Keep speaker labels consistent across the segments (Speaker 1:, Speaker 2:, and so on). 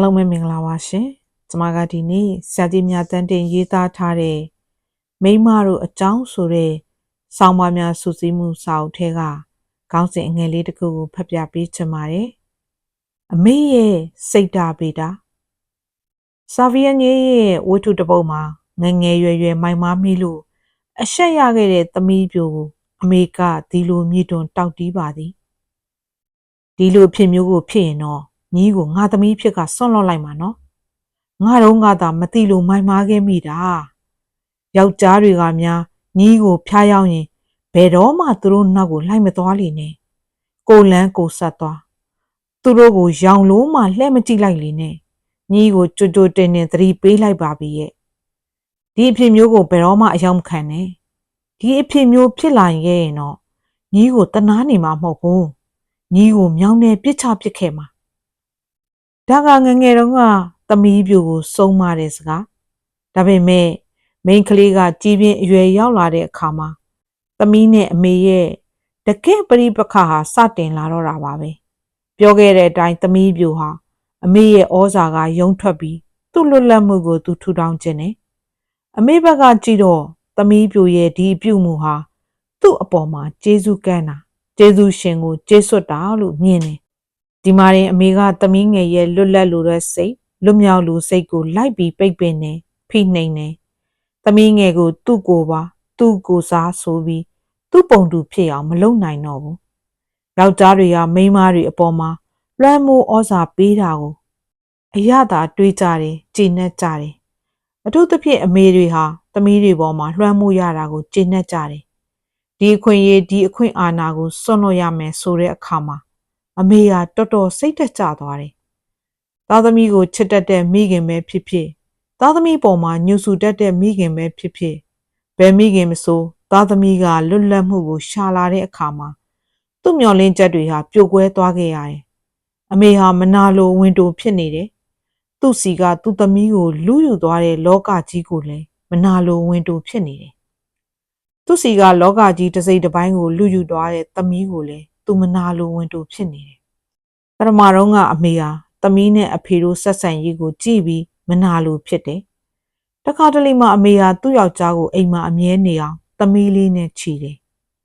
Speaker 1: အားလုံးပဲမင်္ဂလာပါရှင်။ကျွန်မကဒီနေ့ဆရာကြီးများတန်းတင်ရေးသားထားတဲ့မိန်းမတို့အကြောင်းဆိုတဲ့ဆောင်းပါးများစုစည်းမှုစာအုပ်ထဲကခေါင်းစဉ်အငယ်လေးတစ်ခုကိုဖတ်ပြပေးချင်ပါတယ်။အမေရဲ့စိတ်ဓာဗေဒဆာဗီယန်ရဲ့ဝတ္ထုတစ်ပုဒ်မှာငယ်ငယ်ရွယ်ရွယ်မိုင်မားမိလို့အရှက်ရခဲ့တဲ့သမီးပြိုကိုအမေကဒီလိုမြေတွန်တောက်တီးပါသည်။ဒီလိုဖြစ်မျိုးကိုဖြစ်ရင်တော့ ညီးကိုငါသမီးဖြစ်ကဆွန့်လွတ်လိုက်မှာနော်ငါတော့ငါသာမသိလို့မိုင်မားခဲ့မိတာယောက်ျားတွေကများညီးကိုဖျားယောင်းရင်ဘယ်တော့မှသူတို့နောက်ကိုလိုက်မသွားလိမ့်နဲ့ကိုလန်းကိုဆက်သွားသူတို့ကိုရောင်လို့မှလှဲ့မကြည့်လိုက်လေနဲ့ညီးကိုကြွကြွတင်တင်သတိပေးလိုက်ပါပြီရဲ့ဒီအဖြစ်မျိုးကိုဘယ်တော့မှအယောင်မခံနဲ့ဒီအဖြစ်မျိုးဖြစ်လာရင်တော့ညီးကိုတနာနေမှာမဟုတ်ဘူးညီးကိုမြောင်းနေပြစ်ချပစ်ခဲ့မှာ ဒါကငငယ်တုန်းကသမီးပြူကိုစုံမတဲ့စကားဒါပေမဲ့မိန်းကလေးကကြီးပြင်းအရွယ်ရောက်လာတဲ့အခါမှာသမီးနဲ့အမေရဲ့တကယ့်ပရိပခဟာစတင်လာတော့တာပါပဲပြောခဲ့တဲ့အတိုင်းသမီးပြူဟာအမေရဲ့ဩဇာကယုံထွက်ပြီးသူ့လွတ်လပ်မှုကိုသူထူထောင်ခြင်းနဲ့အမေဘက်ကကြည့်တော့သမီးပြူရဲ့ဒီပြုမှုဟာသူ့အပေါ်မှာကျေးဇူးကမ်းတာကျေးဇူးရှင်ကိုကျေးစွတ်တာလို့မြင်တယ် ဒီမှာရင်အမေကသမီးငယ်ရဲ့လွတ်လပ်လိုတဲ့စိတ်လွတ်မြောက်လိုစိတ်ကိုလိုက်ပြီးပိတ်ပင်နေဖိနှိမ်နေသမီးငယ်ကို သူ့ကိုပါ သူ့ကိုစားဆိုပြီးသူ့ပုံတူဖြစ်အောင်မလုပ်နိုင်တော့ဘူးယောက်ျားတွေကမိန်းမတွေအပေါ်မှာလွှမ်းမိုးဩဇာပေးတာကိုအရသာတွေးကြတယ်ကြည်နက်ကြတယ်အထူးသဖြင့်အမေတွေဟာသမီးတွေပေါ်မှာလွှမ်းမိုးရတာကိုကြည်နက်ကြတယ်ဒီအခွင့်အရေးဒီအခွင့်အာဏာကိုစွန့်လွတ်ရမယ်ဆိုတဲ့အခါမှာ အမေဟာတော်တော်စိတ်တက်ကြသွားတယ်။သားသမီးကိုချစ်တတ်တဲ့မိခင်ပဲဖြစ်ဖြစ်သားသမီးပေါ်မှာညှို့ဆူတတ်တဲ့မိခင်ပဲဖြစ်ဖြစ်ဘယ်မိခင်မဆိုသားသမီးကလွတ်လပ်မှုကိုရှာလာတဲ့အခါမှာသူ့မျော်လင့်ချက်တွေဟာပြိုကွဲသွားခဲ့ရတယ်။အမေဟာမနာလိုဝင်တိုဖြစ်နေတယ်။သူ့စီကသူ့သမီးကိုလူယူသွားတဲ့လောကကြီးကိုလည်းမနာလိုဝင်တိုဖြစ်နေတယ်။သူ့စီကလောကကြီးတစ်စိတ်တစ်ပိုင်းကိုလူယူသွားတဲ့သမီးကိုလည်း သူမနာလိုဝင်တူဖြစ်နေတယ်။ပထမတော့ကအမေဟာသမီးနဲ့အဖေတို့ဆက်ဆံရေးကိုကြည့်ပြီးမနာလိုဖြစ်တယ်။တခါတလေမှအမေဟာသူ့ယောက်ျားကိုအိမ်မှာအမြဲနေအောင်သမီးလေးနဲ့ချီတယ်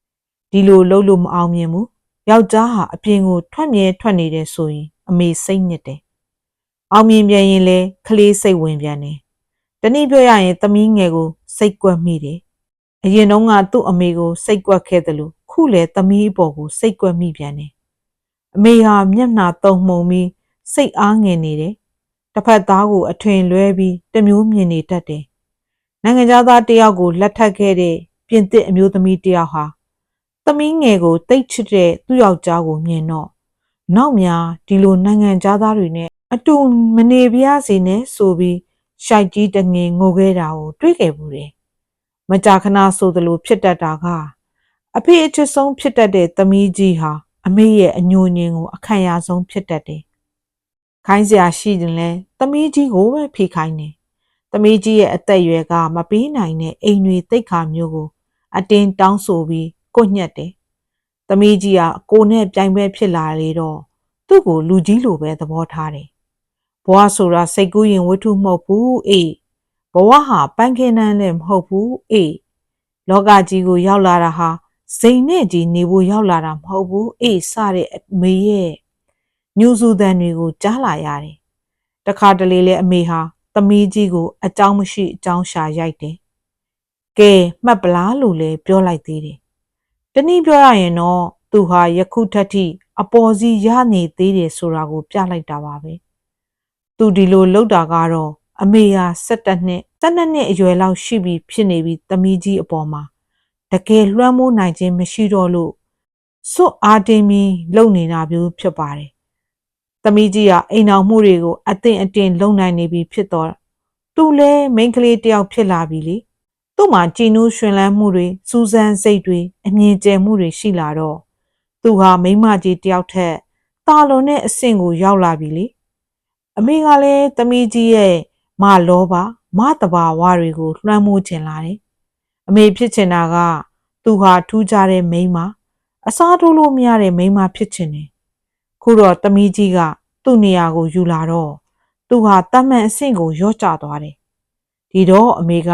Speaker 1: ။ဒီလိုလှုပ်လို့မအောင်မြင်ဘူး။ယောက်ျားဟာအပြင်ကိုထွက်မြဲထွက်နေတယ်ဆိုရင်အမေစိတ်ညစ်တယ်။အောင်မြင်ပြန်ရင်လည်းကလေးစိတ်ဝင်ပြန်တယ်။တနည်းပြောရရင်သမီးငယ်ကိုစိတ်ကွက်မိတယ်။ အရင်တုန်းကသူ့အမေကို စိတ်ကွက်ခဲ့တယ်လို့ခုလေသမီးအပေါ်ကိုစိတ်ကွက်မိပြန်တယ်။အမေဟာမျက်နှာတုံမှုံပြီးစိတ်အားငယ်နေတယ်။တစ်ဖက်သားကို အထွင်လွဲပြီးတမျိုးမြင်နေတတ်တယ်။နိုင်ငံသားတယောက်ကိုလက်ထပ်ခဲ့တဲ့ပြင်သစ်အမျိုးသမီးတယောက်ဟာသမီးငယ်ကိုတိတ်ချစ်တဲ့သူ့ယောက်ျားကိုမြင်တော့နောက်များဒီလိုနိုင်ငံသားတွေနဲ့အတူမနေပြရစေနဲ့ဆိုပြီးရှိုက်ကြီးတငင်ငိုခဲ့တာကိုတွေ့ခဲ့ဘူးတယ်။ မကြာခဏဆိုသလိုဖြစ်တတ်တာကအဖေအချစ်ဆုံးဖြစ်တတ်တဲ့သမီးကြီးဟာအမေရဲ့အညိုညင်ကိုအခံရဆုံးဖြစ်တတ်တယ်။ခိုင်းစရာရှိတယ်လဲသမီးကြီးကိုပဲဖိခိုင်းတယ်။သမီးကြီးရဲ့အသက်အရွယ်ကမပေးနိုင်တဲ့အိမ်တွေတိတ်ခါမျိုးကို အတင်းတောင်းဆိုပြီးကိုညက်တယ်။သမီးကြီးကကိုနဲ့ပြိုင်ပွဲဖြစ်လာလေတော့သူ့ကိုလူကြီးလိုပဲသဘောထားတယ်။ဘဝဆိုတာစိတ်ကူးရင်ဝတ္ထုမဟုတ်ဘူးအေး ဘဝဟာပန်းခင်းနှန်းလည်းမဟုတ်ဘူးအေးလောကကြီးကိုရောက်လာတာဟာစိန်နဲ့ကြီးနေဖို့ရောက်လာတာမဟုတ်ဘူးအေးစတဲ့အမေရဲ့ညူစုတန်တွေကိုကြားလာရတယ်တခါတလေလဲအမေဟာသမီးကြီးကိုအကြောင်းမရှိအကြောင်းရှာရိုက်တယ်ကဲမှတ်ပလားလို့လဲပြောလိုက်သေးတယ်တနည်းပြောရရင်တော့သူဟာယခုထက်ထိအပေါ်စီရနေသေးတယ်ဆိုတာကို ပြလိုက်တာပါပဲသူဒီလိုလှုပ်တာကတော့ အမေဟာ17နှစ်12နှစ်အရွယ်လောက်ရှိပြီဖြစ်နေပြီသမီးကြီးအပေါ်မှာတကယ်လွှမ်းမိုးနိုင်ခြင်းမရှိတော့လို့စွတ်အားတင်းပြီးလုပ်နေတာမျိုးဖြစ်ပါတယ်။သမီးကြီးကအိမ်အောင်မှုတွေကိုအသင့်အတင်လုံနိုင်နေပြီဖြစ်တော့သူလည်းမိန်းကလေးတယောက်ဖြစ်လာပြီလေ။သူ့မှာကြည်နူးရှင်လန်းမှုတွေစူးစမ်းစိတ်တွေအမြင်ကျယ်မှုတွေရှိလာတော့သူဟာမိန်းမကြီးတယောက်ထက်တာလွန်တဲ့အဆင့်ကိုရောက်လာပြီလေ။အမေကလည်းသမီးကြီးရဲ့ မလောဘမတဘာဝတွေကိုလွှမ်းမိုးခြင်းလာတယ်အမေဖြစ်ချင်တာက သူဟာထူးခြားတဲ့မိန်းမအစားထိုးလို့မရတဲ့မိန်းမဖြစ်ချင်တယ်ခုတော့တမီးကြီးကသူ့နေရာကိုယူလာတော့သူဟာတတ်မှန်အဆင့်ကိုရော့ကျသွားတယ်ဒီတော့အမေက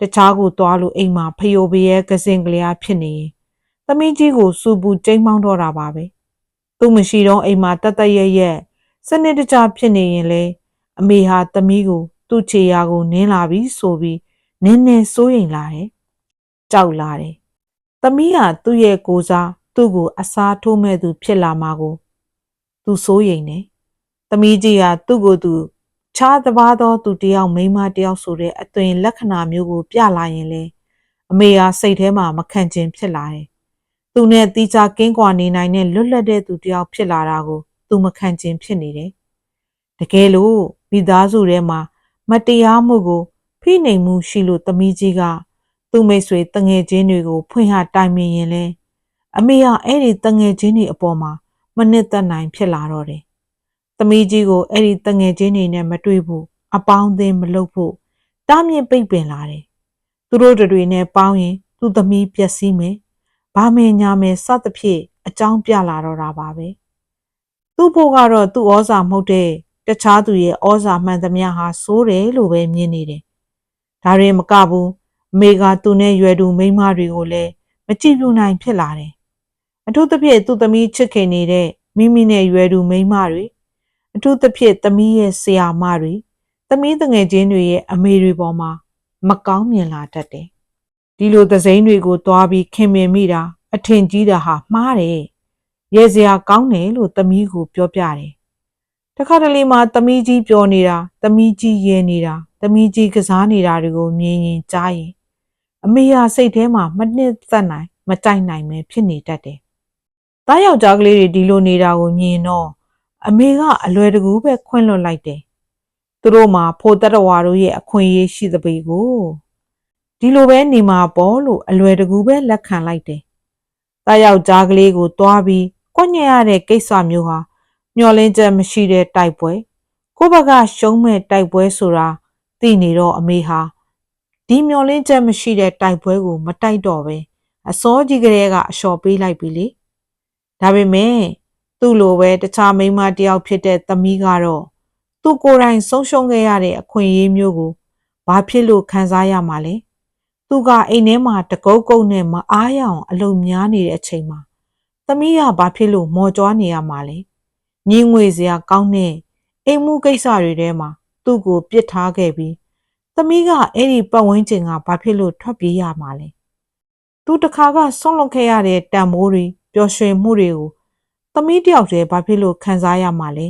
Speaker 1: တခြားကိုသွားလို့အိမ်မှာဖျို့ပရဲကစင်ကလေးအားဖြစ်နေရင်သမီးကြီးကိုစူပူကျိမ်းမောင်းတော့တာပါပဲသူမရှိတော့အိမ်မှာတတ်တတ်ရရက်စနစ်တကျဖြစ်နေရင်လေ အမေဟာသမီးကို သူ့ခြေရာကိုနင်းလာပြီးဆိုပြီးနင်းနေစိုးရိမ်လာတယ်ကြောက်လာတယ်သမီးဟာသူ့ရဲ့ကိုစားသူ့ကိုအစားထိုးမဲ့သူဖြစ်လာမှာကို သူစိုးရိမ်နေသမီးကြီးဟာသူ့ကိုသူခြားတပါးသောသူတယောက်မိန်းမတယောက်ဆိုတဲ့အသွင်လက္ခဏာမျိုးကို ပြလာရင်လေအမေဟာစိတ်ထဲမှာမခံချင်ဖြစ်လာတယ်။သူနဲ့တီချာကင်းကွာနေနိုင်တဲ့လွတ်လပ်တဲ့သူတယောက်ဖြစ်လာတာကို သူမခံချင်ဖြစ်နေတယ်။တကယ်လို့ မိသားစုထဲမှာ မတရားမှုကို ဖိနှိမ်မှုရှိလို့သမီးကြီးက သူ့မိတ်ဆွေတငယ်ချင်းတွေကို ဖွင့်ဟတိုင်ပင်ရင်လေအမေကအဲ့ဒီတငယ်ချင်းတွေအပေါ်မှာမနစ်သက်နိုင်ဖြစ်လာတော့တယ်။သမီးကြီးကိုအဲ့ဒီတငယ်ချင်းတွေနဲ့မတွေ့ဖို့အပေါင်းအသင်းမလုပ်ဖို့တားမြစ်ပိတ်ပင်လာတယ်။သူတို့တွေနဲ့ပေါင်းရင် သူ့သမီးပျက်စီးမယ်။ဘာမင်းညာမယ်စသဖြင့်အကြောင်းပြလာတော့တာပါပဲ။သူ့ဖို့ကတော့သူ့ဩဇာမဟုတ်တဲ့ တခြားသူရဲ့ဩဇာမှန်သမျှဟာစိုးတယ်လို့ပဲမြင်နေတယ်။ဒါရင်မကဘူးအမေကသူနဲ့ရွယ်တူမိန်းမတွေကိုလည်းမကြည့်ပြနိုင်ဖြစ်လာတယ်။အထူးသဖြင့်သူ့သမီးချစ်ခင်နေတဲ့မိမိနဲ့ရွယ်တူမိန်းမတွေအထူးသဖြင့်သမီးရဲ့ဆရာမတွေသမီးတငယ်ချင်းတွေရဲ့အမေတွေပေါ်မှာမကောင်းမြင်လာတတ်တယ်။ဒီလိုသစိမ်းတွေကိုတွားပြီးခင်မင်မိတာအထင်ကြီးတာဟာမှားတယ်။ရဲစရာကောင်းတယ်လို့သမီးကိုပြောပြတယ်။ တခါတလေမှသမီးကြီးပြောနေတာသမီးကြီးရဲနေတာသမီးကြီးကစားနေတာတွေကိုမြင်ရင်ကြားရင်အမေဟာစိတ်ထဲမှာမနှစ်သက်နိုင်မကြိုက်နိုင်ပဲဖြစ်နေတတ်တယ်။သားယောက်ျားကလေးတွေဒီလိုနေတာကိုမြင်တော့အမေကအလွယ်တကူပဲခွင့်လွှတ်လိုက်တယ်။သူတို့မှာဖိုးတတဝါတို့ရဲ့အခွင့်အရေးရှိသပေကိုဒီလိုပဲနေမှာပေါ့လို့အလွယ်တကူပဲလက်ခံလိုက်တယ်။သားယောက်ျားကလေးကိုတွားပြီးကွညက်ရတဲ့ကိစ္စမျိုးဟာ မျောလင်းချက်မရှိတဲ့တိုက်ပွဲကိုဘကရှုံးမဲ့တိုက်ပွဲဆိုတာသိနေတော့အမေဟာဒီမျောလင်းချက်မရှိတဲ့တိုက်ပွဲကို မတိုက်တော့ပဲအစောကြီးကလေးကအလျှော်ပေးလိုက်ပြီလေဒါပေမဲ့သူ့လိုပဲတခြားမိန်းမတယောက်ဖြစ်တဲ့သမီးကတော့သူကိုယ်တိုင်ဆုံးရှုံးခဲ့ရတဲ့အခွင့်အရေးမျိုးကိုဘာဖြစ်လို့ခံစားရမှာလဲသူကအိမ်ထဲမှာတကုတ်ကုတ်နဲ့မအားရအောင်အလုံများနေတဲ့အချိန်မှာသမီးကဘာဖြစ်လို့မော်ကြွားနေရမှာလဲ ညင်းငွေစရာကောင်းတဲ့အိမ်မှုကိစ္စတွေထဲမှာသူ့ကိုပြစ်ထားခဲ့ပြီးသမီးကအဲ့ဒီပတ်ဝန်းကျင်ကဘာဖြစ်လို့ထွက်ပြေးရမှာလဲသူတခါကဆုံးလွတ်ခဲ့ရတဲ့တန်မိုးတွေပျော်ရွှင်မှုတွေကိုသမီးတယောက်တည်းဘာဖြစ်လို့ခံစားရမှာလဲ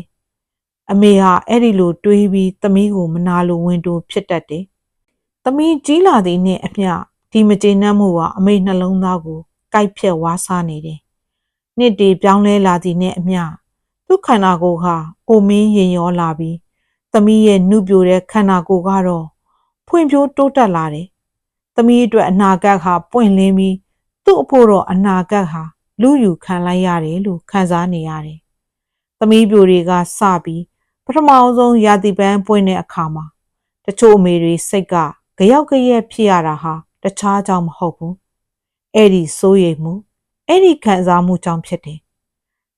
Speaker 1: အမေဟာအဲ့ဒီလိုတွေးပြီးသမီးကိုမနာလိုဝင်တိုးဖြစ်တတ်တယ်သမီးကြီးလာသည်နဲ့အမျှဒီမကျေနပ်မှုဟာအမေနှလုံးသားကိုကိုက်ဖြက်ဝါးစားနေတယ်နှစ်တီပြောင်းလဲလာသည်နဲ့အမျှ သူ့ခန္ဓာကိုယ်ဟာအိုမင်းရင်ရောလာပြီးသမီးရဲ့နှုပြိုတဲ့ခန္ဓာကိုယ်ကတော့ဖွံ့ဖြိုးတိုးတက်လာတယ်။သမီးအတွက်အနာဂတ်ဟာပွင့်လင်းပြီးသူ့အဖို့တော့အနာဂတ်ဟာလူယူခံလိုက်ရတယ်လို့ခံစားနေရတယ်။သမီးပြိုတွေကစပြီးပထမအဆုံးရာသီပန်းပွင့်တဲ့အခါမှာတချို့အမေတွေစိတ်ကကြရောက်ကြရက်ဖြစ်ရတာဟာတခြားကြောင့်မဟုတ်ဘူး။အဲ့ဒီစိုးရိမ်မှုအဲ့ဒီခံစားမှုကြောင့်ဖြစ်တယ်။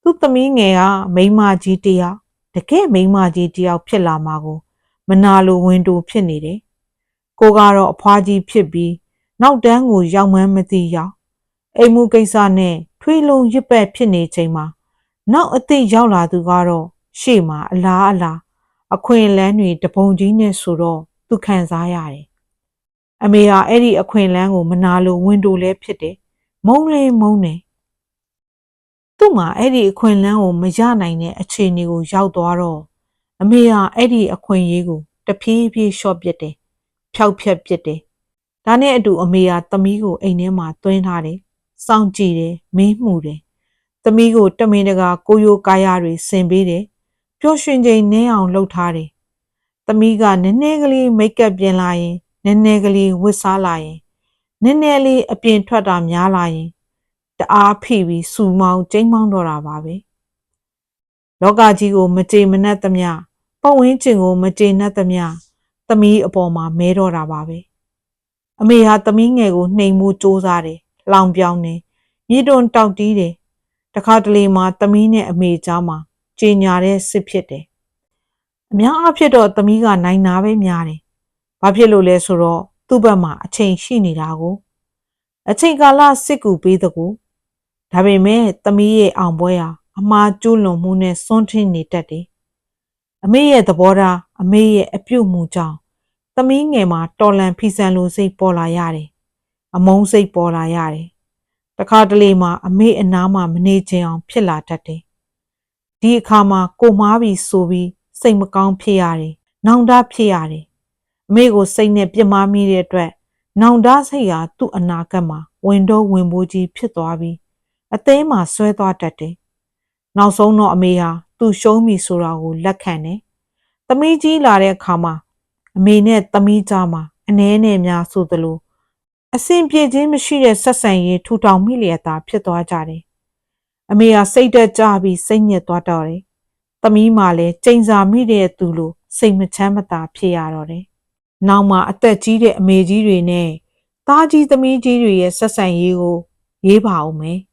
Speaker 1: သူ့သမီးငယ်ကမိန်းမကြီးတယောက်တကယ်မိန်းမကြီးတယောက်ဖြစ်လာမှာကိုမနာလိုဝင်တူဖြစ်နေတယ်ကိုကတော့အဖွားကြီးဖြစ်ပြီးနောက်တန်းကိုရောက်မှန်းမသိရောက်အိမ်မှုကိစ္စနဲ့ထွေးလုံးရစ်ပက်ဖြစ်နေချိန်မှာနောက်အသိရောက်လာသူကတော့ရှေ့မှာအလားအလားအခွင့်အလန်းတွေတပုံကြီးနဲ့ဆိုတော့သူခံစားရတယ်အမေဟာအဲ့ဒီအခွင့်အလန်းကိုမနာလိုဝင်တိုလဲဖြစ်တယ်မုံလေးမုံနေ သူ့မှာအဲ့ဒီအခွင့်အလန်းကိုမရနိုင်တဲ့အခြေအနေကိုရောက်သွားတော့အမေဟာအဲ့ဒီအခွင့်အရေးကိုတဖြည်းဖြည်းလျှော့ပစ်တယ်ဖျောက်ဖျက်ပစ်တယ်။ဒါနဲ့အတူအမေကသမီးကိုအိမ်ထဲမှာသွင်းထားတယ်။စောင့်ကြည့်တယ်မင်းမှုတယ်။သမီးကိုတမင်တကာကိုယိုကာယတွေဆင်ပေးတယ်။ပျော်ရွှင်ချိန်နင်းအောင်လှုပ်ထားတယ်။သမီးကနည်းနည်းကလေးမိတ်ကပ်ပြင်လာရင်နည်းနည်းကလေးဝတ်စားလာရင်နည်းနည်းလေးအပြင်ထွက်တာများလာရင် တအားဖိပြီးစူမောင်းကျိမ်းမောင်းတော့တာပါပဲ။လောကကြီးကိုမကြေမနက်သမျှပတ်ဝန်းကျင်ကိုမကြေနပ်သမျှသမီးအပေါ်မှာမဲတော့တာပါပဲအမေဟာသမီးငယ်ကိုနှိမ်မှုစူးစားတယ်လောင်ပြောင်းတယ်မြေတွန်တောက်တီးတယ်တခါတလေမှာသမီးနဲ့အမေကြားမှာကြေညာတဲ့စစ်ဖြစ်တယ်အများအားဖြင့်တော့သမီးကနိုင်နာပဲများတယ်။ဘာဖြစ်လို့လဲဆိုတော့သူ့ဘက်မှာအချိန်ရှိနေတာကိုအချိန်ကာလစစ်ကူပေးတဲ့ကို ဒါပေမဲ့သမီးရဲ့အောင်ပွဲဟာအမှားကျူးလွန်မှုနဲ့စွန့်ထင်းနေတတ်တယ်။အမေရဲ့သဘောထားအမေရဲ့အပြုတ်မှုကြောင့်သမီးငယ်မှာတော်လန်ဖီဆန်လိုစိတ်ပေါ်လာရတယ်။အမုန်းစိတ်ပေါ်လာရတယ်။တခါတလေမှာအမေအနားမှာမနေချင်အောင်ဖြစ်လာတတ်တယ်။ဒီအခါမှာကိုမားပြီးဆိုပြီးစိတ်မကောင်းဖြစ်ရတယ်။နောင်တဖြစ်ရတယ်။အမေကိုစိတ်နဲ့ပြစ်မှားမိတဲ့အတွက်နောင်တစိတ်ဟာသူ့အနာဂတ်မှာဝင်တော့ဝင်ပိုးကြီးဖြစ်သွားပြီး အသေးမှာဆွဲသွားတတ်တယ်။နောက်ဆုံးတော့အမေဟာသူ့ရှုံးပြီဆိုတာကိုလက်ခံတယ်။သမီးကြီးလာတဲ့အခါမှာအမေနဲ့သမီးကြားမှာအနှဲနဲ့များဆိုသလိုအဆင်ပြေခြင်းမရှိတဲ့ဆက်ဆံရေးထူထောင်မိလျက်သာဖြစ်သွားကြတယ်။အမေဟာစိတ်တက်ကြပြီးစိတ်ညစ်သွားတော့တယ်။သမီးမှလည်းကြိမ်စာမိတဲ့သူလိုစိတ်မချမ်းမသာဖြစ်ရတော့တယ်။နောက်မှာအသက်ကြီးတဲ့အမေကြီးတွေနဲ့သားကြီးသမီးကြီးတွေရဲ့ဆက်ဆံရေးကိုရေးပါအောင်မယ်။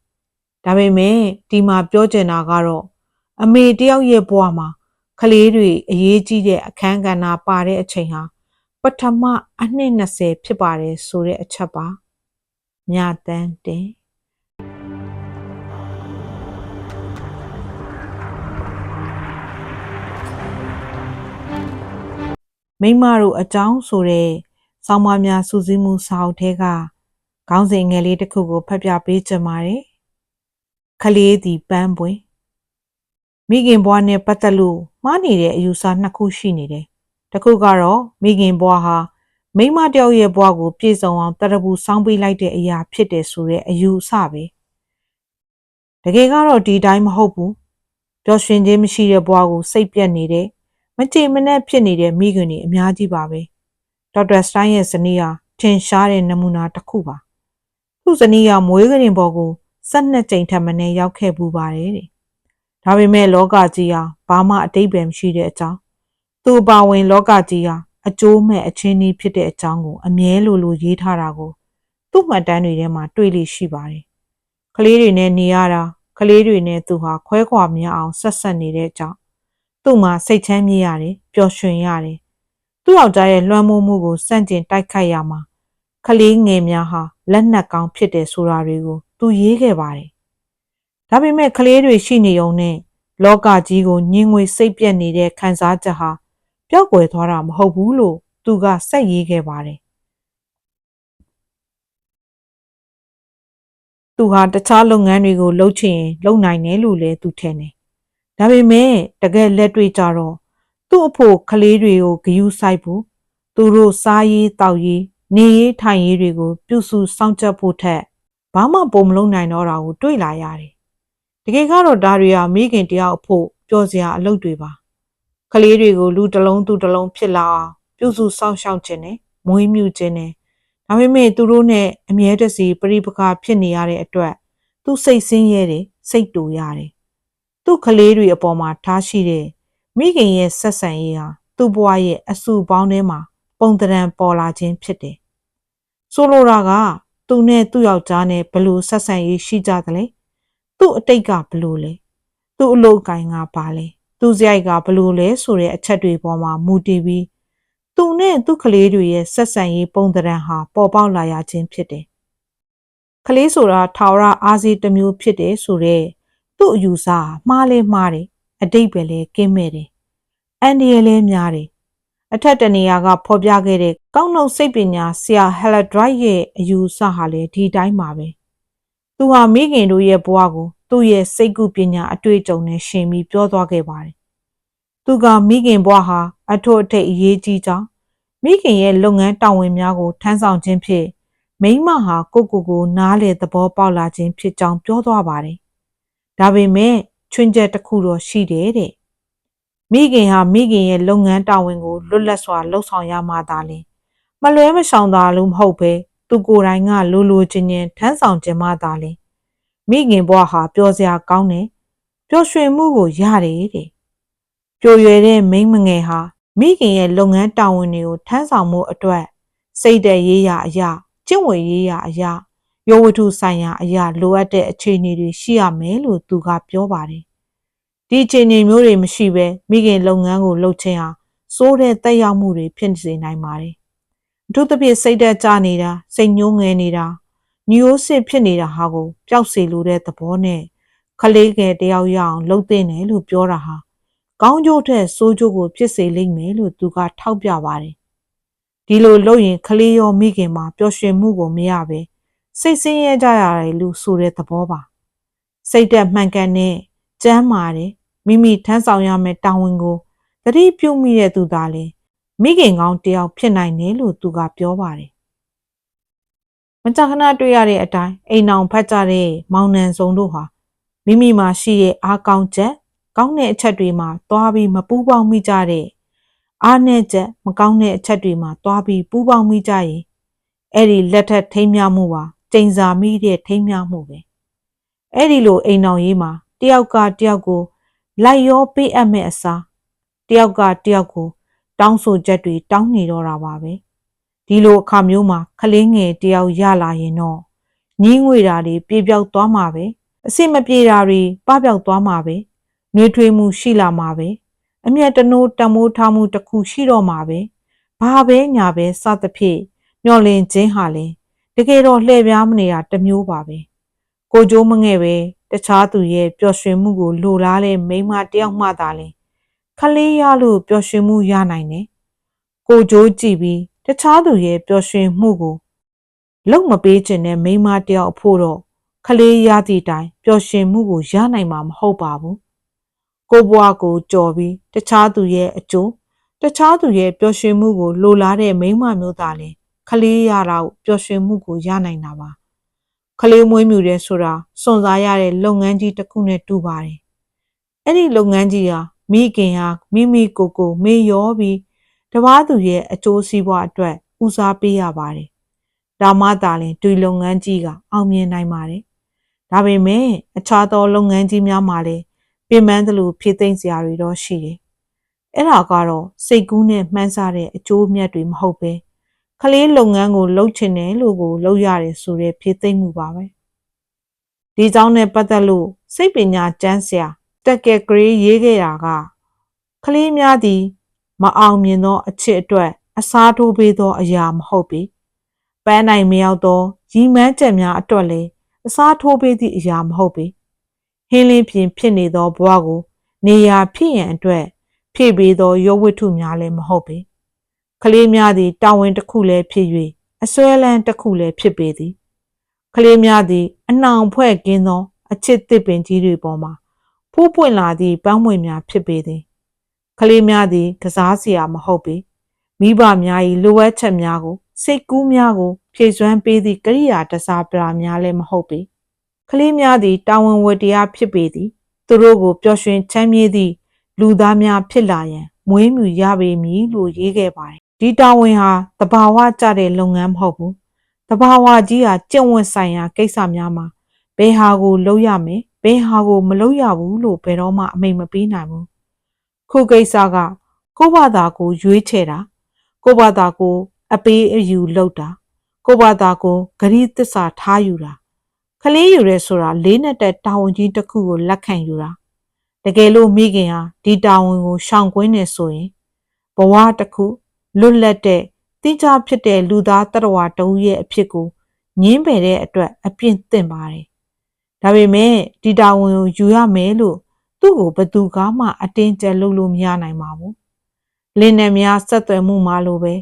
Speaker 1: ဒါပေမဲ့ဒီမှာပြောချင်တာကတော့အမေတယောက်ရဲ့ဘဝမှာကလေးတွေအရေးကြီးတဲ့အခန်းကဏ္ဍပါတဲ့အချိန်ဟာပထမအနှစ်20ဖြစ်ပါတယ်ဆိုတဲ့အချက်ပါမြတန်းတင်မိမတို့အကြောင်းဆိုတဲ့ဆောင်းပါးများစူးစီးမှုစာအုပ်ထဲကခေါင်းစဉ်ငယ်လေးတစ်ခုကိုဖတ်ပြပေးချင်ပါတယ် ခလေးသည်ပန်းပွင့်မိခင်ဘွားနဲ့ပတ်သက်လို့မှားနေတဲ့အယူဆနှစ်ခုရှိနေတယ်။တစ်ခုကတော့မိခင်ဘွားဟာမိမတယောက်ရဲ့ဘွားကိုပြေဆုံးအောင်တရဘူးစောင်းပေးလိုက်တဲ့အရာဖြစ်တယ်ဆိုတဲ့အယူအဆပဲ။တကယ်ကတော့ဒီတိုင်းမဟုတ်ဘူး။ပျော်ရွှင်ခြင်းမရှိတဲ့ဘွားကိုစိတ်ပြတ်နေတဲ့မကြည်မနှက်ဖြစ်နေတဲ့မိခင်တွေအများကြီးပါပဲ။ဒေါက်တာစတိုင်းရဲ့ဇနီးဟာထင်ရှားတဲ့နမူနာတစ်ခုပါ။သူ့ဇနီးကမွေးကရင်ပေါ်ကို ၁၂ကြိမ်ထပ်မံရောက်ခဲ့ပူပါတယ်တဲ့ဒါပေမဲ့လောကကြီးဟာဘာမှအတိတ်ပဲမရှိတဲ့အကြောင်းသူ့ပါဝင်လောကကြီးဟာအကျိုးမဲ့အချင်းကြီးဖြစ်တဲ့အကြောင်းကိုအမြဲလိုလိုရေးထားတာကိုသူ့မှတ်တမ်းတွေထဲမှာတွေ့လိရှိပါတယ်။ကလေးတွေနဲ့နေရတာကလေးတွေနဲ့သူဟာခွဲခွာမရအောင်ဆက်ဆက်နေတဲ့အကြောင်းသူ့မှာစိတ်ချမ်းမြေ့ရတယ်ပျော်ရွှင်ရတယ်သူ့ယောက်ျားရဲ့လွှမ်းမိုးမှုကိုစန့်ကျင်တိုက်ခိုက်ရမှာကလေးငယ်များဟာလက်နက်ကောင်းဖြစ်တယ်ဆိုတာတွေကို သူရေးခဲ့ပါတယ်ဒါပေမဲ့ကလေးတွေရှိနေုံနဲ့လောကကြီးကိုညင်ငွေစိတ်ပြက်နေတဲ့ခံစားချက်ဟာပျောက်ကွယ်သွားတာမဟုတ်ဘူးလို့သူကဆက်ရေးခဲ့ပါတယ်သူဟာတခြားလုပ်ငန်းတွေကိုလုပ်ချင်လုပ်နိုင်တယ်လို့လည်းသူထင်တယ်။ဒါပေမဲ့တကယ်လက်တွေ့ကြတော့သူ့အဖို့ကလေးတွေကိုဂယုစိုက်ဖို့သူတို့စားရေးတောက်ရေးနေရေးထိုင်ရေးတွေကိုပြုစုစောင့်ကြပ်ဖို့ထက် ဘာမှပုံမလုံးနိုင်တော့တာကိုတွေ့လာရတယ်တကယ်ကတော့ဒါတွေဟာမိခင်တယောက်အဖို့ပျော်စရာအလုပ်တွေပါကလေးတွေကိုလူတစ်လုံးသူတစ်လုံးဖြစ်လာအောင်ပြုစုစောင့်ရှောက်ခြင်းနဲ့မွေးမြူခြင်းနဲ့ဒါပေမဲ့သူတို့နဲ့အမြဲတစေပြိပခါဖြစ်နေရတဲ့အတွက် သူစိတ်ဆင်းရဲတယ်စိတ်တူရတယ်သူ့ကလေးတွေအပေါ်မှာထားရှိတဲ့မိခင်ရဲ့ဆက်ဆံရေးဟာသူ့ဘဝရဲ့အဆူပေါင်းထဲမှာပုံတံပေါ်လာခြင်းဖြစ်တယ်ဆိုလိုတာက သူနဲ့သူ့ယောက်ျားနဲ့ဘလို့ဆက်ဆံရေးရှိကြသလဲသူ့အတိတ်ကဘလို့လဲသူ့အလုပ်ကိုင်ကဘာလဲသူ့စရိုက်ကဘလို့လဲဆိုတဲ့အချက်တွေပေါ်မှာမူတည်ပြီးသူနဲ့သူ့ကလေးတွေရဲ့ဆက်ဆံရေးပုံသဏ္ဍာန်ဟာပေါ်ပေါက်လာရခြင်းဖြစ်တယ်။ကလေးဆိုတာထာဝရအားစီးတစ်မျိုးဖြစ်တယ်ဆိုတော့သူ့အယူဆမှားလဲမှားတယ်အတိတ်ပဲလဲကင်းမဲ့တယ်။အန်ဒီရလဲများတယ်။ အထက်တနေရာကဖော်ပြခဲ့တဲ့ကောက်နှုတ်စိတ်ပညာဆရာဟယ်လာဒရိုက်ရဲ့အယူဆဟာလည်းဒီတိုင်းပါပဲ။သူဟာမိခင်တို့ရဲ့ဘဝကိုသူ့ရဲ့စိတ်ကူပညာအတွေ့အကြုံနဲ့ရှင်ပြီးပြောသွားခဲ့ပါတယ်။သူကမိခင်ဘဝဟာအထွတ်အထိပ်အရေးကြီးကြောင်းမိခင်ရဲ့လုပ်ငန်းတာဝန်များကိုထမ်းဆောင်ခြင်းဖြင့်မိမဟာကိုကိုကိုနားလေသဘောပေါက်လာခြင်းဖြစ်ကြောင်းပြောသွားပါတယ်။ဒါပေမဲ့ချွင်းချက်တစ်ခုတော့ရှိတယ်တဲ့။ မိခင်ဟာမိခင်ရဲ့လုပ်ငန်းတာဝန်ကိုလွတ်လပ်စွာလှုပ်ဆောင်ရမှသာလျှင်မလွဲမရှောင်သာလို့မဟုတ်ပဲသူကိုယ်တိုင်ကလိုလိုချင်းချင်းထမ်းဆောင်ခြင်းမှသာလျှင်မိခင်ဘွားဟာပျော်စရာကောင်းတယ်ပျော်ရွှင်မှုကိုရတယ်တဲ့ပျော်ရွယ်တဲ့မိန်းမငယ်ဟာမိခင်ရဲ့လုပ်ငန်းတာဝန်တွေကိုထမ်းဆောင်မှုအတွက်စိတ်တရေးရာအရာကျင့်ဝတ်ရေးရာအရာယောဝတ္ထုဆိုင်ရာအရာလိုအပ်တဲ့အခြေအနေတွေရှိရမယ်လို့သူကပြောပါတယ် ဒီအခြေအနေမျိုးတွေမရှိဘဲမိခင်လုပ်ငန်းကိုလုပ်ခြင်းဟာစိုးတဲ့တက်ရောက်မှုတွေဖြစ်စေနိုင်ပါတယ်အထူးသဖြင့်စိတ်သက်ကြနေတာစိတ်ညှိုးငယ်နေတာညိုးစစ်ဖြစ်နေတာဟာကိုပျောက်စေလိုတဲ့သဘောနဲ့ခလေးငယ်တယောက်ရအောင်လှုပ်သိနေလို့ပြောတာဟာကောင်းကျိုးထက်ဆိုးကျိုးကိုဖြစ်စေလိမ့်မယ်လို့သူကထောက်ပြပါတယ်ဒီလိုလုပ်ရင်ခလေးရောမိခင်မှာပျော်ရွှင်မှုကိုမရပဲစိတ်ဆင်းရဲကြရတယ်လို့ဆိုတဲ့သဘောပါစိတ်သက်မှန်ကန်တဲ့ ကျမ်းမာတယ်မိမိထမ်းဆောင်ရမယ့်တာဝန်ကိုတတိပြုမိတဲ့သူသားလေမိခင်ကောင်းတယောက်ဖြစ်နိုင်တယ်လို့သူကပြောပါတယ်မကြာခဏတွေ့ရတဲ့အတိုင်းအိမ်အောင်ဖတ်ကြတဲ့မောင်နှံစုံတို့ဟာမိမိမှာရှိတဲ့အားကောင်းချက်ကောင်းတဲ့အချက်တွေမှာသွားပြီးမပူးပေါင်းမိကြတဲ့အားနည်းချက်မကောင်းတဲ့အချက်တွေမှာသွားပြီးပူးပေါင်းမိကြရင်အဲ့ဒီလက်ထက်ထိမ်းမြမှုပါကျိန်စာမိတဲ့ထိမ်းမြမှုပဲအဲ့ဒီလိုအိမ်အောင်ရေးမှာ တယောက်ကတယောက်ကို လိုက်ရောပေးအပ်မဲ့အစားတယောက်ကတယောက်ကို တောင်းဆိုချက်တွေတောင်းနေတော့တာပါပဲဒီလိုအခါမျိုးမှာကလေးငယ်တယောက်ရလာရင်တော့ညီးငွေတာတွေပြေပြောက်သွားမှာပဲအစ်မပြေတာတွေပပျောက်သွားမှာပဲနှွေးထွေးမှုရှိလာမှာပဲအမျက်တနိုးတမိုးထားမှုတစ်ခုရှိတော့မှာပဲဘာပဲညာပဲစသဖြင့်မျောလင့်ခြင်းဟာလေတကယ်တော့လှည့်ပြားမနေတာတစ်မျိုးပါပဲကိုကြိုးမငဲ့ပဲ တခြားသူရဲ့ပျော်ရွှင်မှုကိုလိုလားတဲ့မိန်းမတယောက်မှသာလေခလေးရလို့ပျော်ရွှင်မှုရနိုင်တယ်ကိုကြိုးကြည့်ပြီးတခြားသူရဲ့ပျော်ရွှင်မှုကိုလုံမပေးခြင်းနဲ့မိန်းမတယောက်အဖို့တော့ခလေးရသည့်တိုင်ပျော်ရွှင်မှုကိုရနိုင်မှာမဟုတ်ပါဘူးကိုဘွားကိုကြော်ပြီးတခြားသူရဲ့အကျိုးတခြားသူရဲ့ပျော်ရွှင်မှုကိုလိုလားတဲ့မိန်းမမျိုးသားလည်းခလေးရတာကိုပျော်ရွှင်မှုကိုရနိုင်တာပါ ခလေးမွေးမြူတဲ့ဆိုတာစွန့်စားရတဲ့လုပ်ငန်းကြီးတစ်ခုနဲ့တူပါတယ်အဲ့ဒီလုပ်ငန်းကြီးဟာမိခင်ဟာမိမိကိုယ်ကိုမေ့ရောပြီးတပားသူရဲ့အကျိုးစီးပွားအတွက်ဦးစားပေးရပါတယ်ဒါမှသာလျှင်ဒီလုပ်ငန်းကြီးကအောင်မြင်နိုင်ပါတယ်ဒါပေမဲ့အခြားသောလုပ်ငန်းကြီးများမှာလည်းပြင်ပန်းသလိုဖြည့်သိမ့်စရာတွေတော့ရှိတယ်အဲ့ဒါကတော့စိတ်ကူးနဲ့မှန်းဆတဲ့အကျိုးအမြတ်တွေမဟုတ်ပဲ ခလေးလုပ်ငန်းကိုလှုပ်ချင်တယ်လို့ကိုလှုပ်ရတယ်ဆိုတဲ့ဖြေသိမ့်မှုပါပဲဒီကြောင့်နဲ့ပတ်သက်လို့စိတ်ပညာကျမ်းဆရာတက်ကယ်ဂရေးရေးခဲ့တာကခလေးများသည်မအောင်မြင်သောအချစ်အတွက် အစားထိုးပေးသောအရာမဟုတ်ပေပန်းနိုင်မရောက်သောရီမန်းချက်များအတွက်လည်းအစားထိုးပေးသည့်အရာမဟုတ်ပေဟင်းလင်းပြင်ဖြစ်နေသောဘဝကို နေရာဖြစ်ရန်အတွက်ဖြည့်ပေးသောရုပ်ဝတ္ထုများလည်းမဟုတ်ပေ။ ကလေးများသည်တာဝန်တစ်ခုလည်းဖြစ်၍အစွဲလန်းတစ်ခုလည်းဖြစ်ပေသည်ကလေးများသည် အနှောင်ဖွဲ့ကင်းသော အချစ်သစ်ပင်ကြီးတွေပေါ်မှာဖူးပွင့်လာသည့်ပန်းမွေများဖြစ်ပေသည်ကလေးများသည် ကစားစရာမဟုတ်ပေမိဘများ၏လိုအပ်ချက်များကိုစိတ်ကူးများကို ဖြည့်စွမ်းပေးသည့်ကရိယာတစားပရာများလည်းမဟုတ်ပေကလေးများသည်တာဝန်ဝတ္တရားဖြစ်ပေသည် သူတို့ကိုပျော်ရွှင်ချမ်းမြေ့သည့်လူသားများဖြစ်လာရန်မွေးမြူရပေမည်လို့ရေးခဲ့ပါတယ် ဒီတာဝန်ဟာတဘာဝကြတဲ့လုပ်ငန်းမဟုတ်ဘူးတဘာဝကြီးဟာကျင့်ဝတ်ဆိုင်ရာကိစ္စများမှာဘယ်ဟာကိုလုပ်ရမယ်ဘယ်ဟာကိုမလုပ်ရဘူးလို့ဘယ်တော့မှအမိန့်မပေးနိုင်ဘူးခုကိစ္စကကိုယ့်ဘာသာကိုရွေးချယ်တာကိုယ့်ဘာသာကိုအပေးအယူလုပ်တာကိုယ့်ဘာသာကိုဂရိသစ္စာထားယူတာကလေးယူရဲဆိုတာလေးနဲ့တဲ့တာဝန်ကြီးတစ်ခုကိုလက်ခံယူတာတကယ်လို့မိခင်ဟာဒီတာဝန်ကိုရှောင်ကွင်းနေဆိုရင်ဘဝတစ်ခု လွတ်လပ်တဲ့တိကျဖြစ်တဲ့လူသားတ attva တဦးရဲ့အဖြစ်ကိုညင်းပယ်တဲ့အတွက်အပြစ်သင့်ပါတယ်။ဒါပေမဲ့ဒီတာဝန်ကိုယူရမယ်လို့သူ့ကိုဘသူကမှအတင်းကျပ်လုပ်လို့မရနိုင်ပါဘူး။လင်းနဲ့များဆက်သွယ်မှုမှလိုပဲ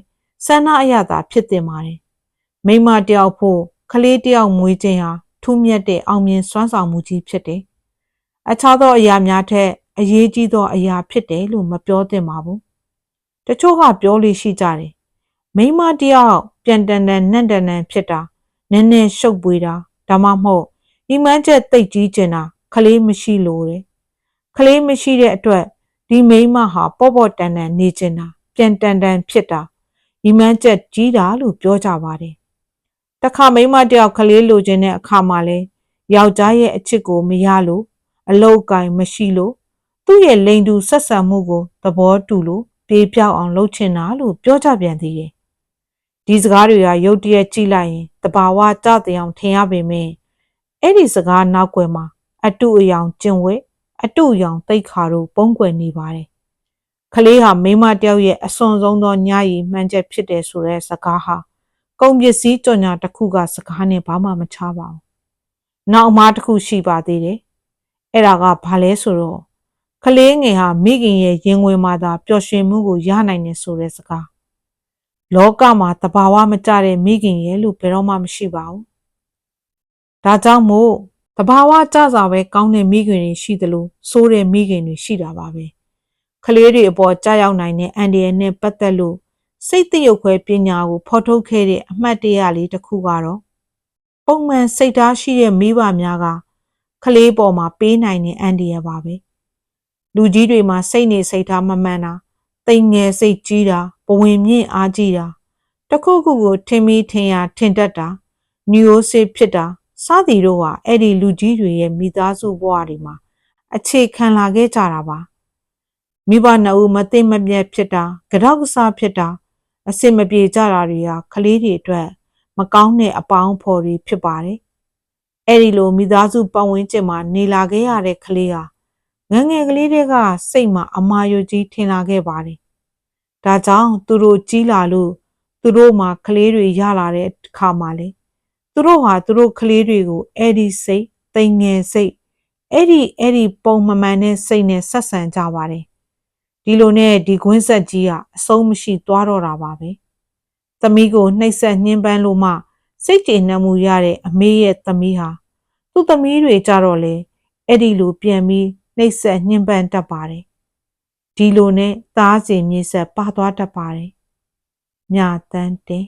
Speaker 1: ဆန္ဒအရသာဖြစ်တင်ပါတယ်။မိမတယောက်ဖို့ကလေးတယောက်မွေးခြင်းဟာထူးမြတ်တဲ့အောင်မြင်စွမ်းဆောင်မှုကြီးဖြစ်တယ်။အခြားသောအရာများထက်အရေးကြီးသောအရာဖြစ်တယ်လို့မပြောသင့်ပါဘူး။ တချို့ကပြောလို့ရှိကြတယ်။မိမတယောက်ပြန်တန်တန်နှံ့တန်တန်ဖြစ်တာနည်းနည်းရှုပ်ပွေတာဒါမှမဟုတ်ဒီမှန်းချက်တိတ်ကြီးကျင်တာကလေးမရှိလို့တယ်။ကလေးမရှိတဲ့အတွက်ဒီမိမဟာပေါ့ပေါ့တန်တန်နေကျင်တာပြန်တန်တန်ဖြစ်တာဒီမှန်းချက်ကြီးတာလို့ပြောကြပါတယ်။တခါမိမတယောက်ကလေးလိုချင်တဲ့အခါမှာလဲယောက်ျားရဲ့အချစ်ကိုမရလို့အလုတ်ကင်မရှိလို့သူ့ရဲ့လိန်တူဆက်ဆံမှုကိုသဘောတူလို့ ပြေးပြောက်အောင်လုပ်ချင်တာလို့ပြောကြပြန်သေးတယ်။ဒီစကားတွေကရုတ်တရက်ကြည့်လိုက်ရင်တဘာဝကြတဲ့အောင်ထင်ရပေမယ့်အဲ့ဒီစကားနောက်ွယ်မှာအတုအယောင်ကျင့်ဝဲအတူရောင်တိတ်ခါတို့ပုံကွယ်နေပါတယ်ကလေးဟာမိန်းမတယောက်ရဲ့အစွန်ဆုံးသောညရီမှန်းချက်ဖြစ်တယ်ဆိုတဲ့စကားဟာကုန်ပစ္စည်းကြော်ညာတစ်ခုကစကားနဲ့ဘာမှမချပါဘူးနောက်အမားတစ်ခုရှိပါသေးတယ်အဲ့ဒါကဘာလဲဆိုတော့ ကလေးငယ်ဟာမိခင်ရဲ့ရင်ဝင်မှာသာပျော်ရွှင်မှုကိုရနိုင်တယ်ဆိုတဲ့စကားလောကမှာတဘာဝမကြတဲ့မိခင်ရဲ့လို့ဘယ်တော့မှမရှိပါဘူးဒါကြောင့်မို့တဘာဝကြစာပဲကောင်းတဲ့မိခင်တွေရှိသလိုဆိုးတဲ့မိခင်တွေရှိတာပါပဲကလေးတွေအပေါ်ကြားရောက်နိုင်တဲ့အန်ဒီရယ်နဲ့ပတ်သက်လို့စိတ်တရုပ်ခွဲပညာကိုဖော်ထုတ်ခဲ့တဲ့အမှတ်တရလေးတစ်ခုကတော့ပုံမှန်စိတ်ထားရှိတဲ့မိဘများကကလေးပေါ်မှာပေးနိုင်တဲ့အန်ဒီရယ်ပါပဲ လူကြီးတွေမှာစိတ်နေစိတ်ထားမမှန်တာတိမ်ငယ်စိတ်ကြီးတာဘဝင်မြင့်အားကြီးတာတစ်ခုခုကိုထင်မိထင်ရထင်တတ်တာနျူရိုစစ်ဖြစ်တာစသည်တို့ဟာအဲ့ဒီလူကြီးတွေရဲ့မိသားစုဘဝတွေမှာအခြေခံလာခဲ့ကြတာပါမိဘနှစ်ဦးမသိမပြတ်ဖြစ်တာကြောက်ကစားဖြစ်တာအစင်မပြေကြတာတွေဟာကလေးတွေအတွက်မကောင်းတဲ့အပေါင်းဖော်တွေဖြစ်ပါတယ်အဲ့ဒီလိုမိသားစုပတ်ဝန်းကျင်မှာနေလာခဲ့ရတဲ့ကလေးဟာ ငယ်ငယ်ကလေးတွေကစိတ်မှာအမာယုတ်ကြီးထင်လာခဲ့ပါတယ်ဒါကြောင့်သူတို့ကြီးလာလို့သူတို့မှာကလေးတွေရလာတဲ့အခါမှာလေသူတို့ဟာသူတို့ကလေးတွေကိုအဲ့ဒီစိတ်တိမ်ငယ်စိတ်အဲ့ဒီအဲ့ဒီပုံမမှန်တဲ့စိတ်နဲ့ဆက်ဆံကြပါတယ်ဒီလိုနဲ့ဒီကွင်းဆက်ကြီးကအဆုံးမရှိသွားတော့တာပါပဲသမီးကိုနှိပ်စက်ညှဉ်းပန်းလို့မှစိတ်ကျေနပ်မှုရတဲ့အမေရဲ့သမီးဟာသူ့သမီးတွေကြတော့လေအဲ့ဒီလိုပြန်ပြီး နှိပ်စက်ညှဉ်းပန်းတတ်ပါတယ်ဒီလိုနဲ့သားစီမြေဆက်ပါသွားတတ်ပါတယ်မြတန်းတင်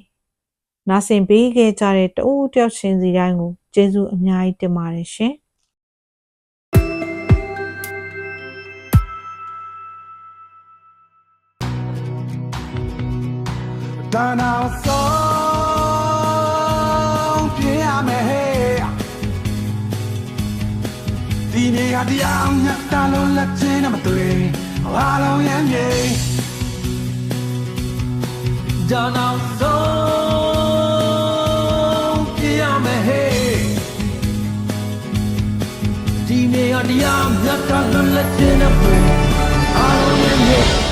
Speaker 1: နာဆင်ပေးခဲ့ကြတဲ့တဦးတယောက်ချင်းစီတိုင်းကိုကျေးဇူးအများကြီးတင်ပါတယ်ရှင်။။
Speaker 2: ဒါနောက် ကတရားမြတ်တာလို့လက်ချင်းနဲ့မတွေ့။အားလုံးရဲ့မြေ။ဒါနောက်ဆုံးပြရမယ်ဟဲ့။ဒီနေ့ကတရားမြတ်တာလို့လက်ချင်းနဲ့တွေ့။အားလုံးရဲ့မြေ။